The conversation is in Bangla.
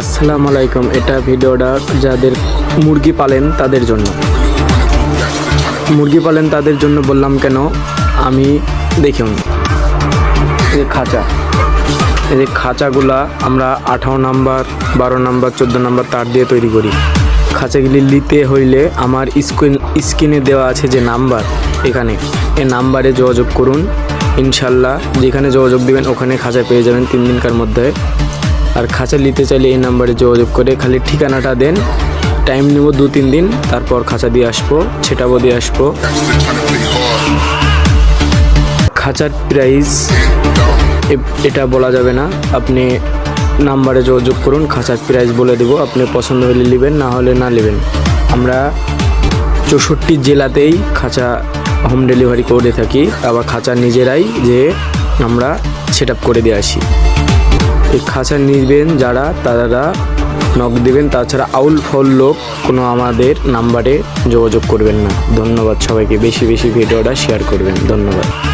আসসালামু আলাইকুম, এটা ভিডিওটা যাদের মুরগি পালেন তাদের জন্য। মুরগি পালেন তাদের জন্য বললাম কেন? আমি দেখুন যে খাঁচা। এই যে খাঁচাগুলা আমরা আঠারো নাম্বার, বারো নাম্বার, চোদ্দ নাম্বার তার দিয়ে তৈরি করি। খাঁচাগুলি নিতে হইলে আমার স্ক্রিন, স্ক্রিনে দেওয়া আছে যে নাম্বার এখানে। এ নাম্বারে যোগাযোগ করুন। ইনশাল্লাহ যেখানে যোগাযোগ দিবেন ওখানে খাঁচা পেয়ে যাবেন তিন দিনকার মধ্যে। আর খাঁচা নিতে চাইলে এই নাম্বারে যোগাযোগ করে খালি ঠিকানাটা দেন। টাইম নেব দু, তিন দিন, তারপর খাঁচা দিয়ে আসব, ছেটাবো দিয়ে আসব। খাঁচার প্রাইস এটা বলা যাবে না। আপনি নাম্বারে যোগাযোগ করুন, খাঁচার প্রাইস বলে দেবো। আপনি পছন্দ হলে নেবেন, না হলে না নেবেন। আমরা চৌষট্টি জেলাতেই খাঁচা হোম ডেলিভারি করে থাকি। আবার খাঁচা নিজেরাই যে আমরা সেট করে দিয়ে আসি। খাঁচা নিবেন যারা, তারা নক দেবেন, তাছাড়া আউল ফল লোক কোনো আমাদের নাম্বারে যোগাযোগ করবেন না। ধন্যবাদ সবাইকে। বেশি বেশি ভিডিওটা শেয়ার করবেন। ধন্যবাদ।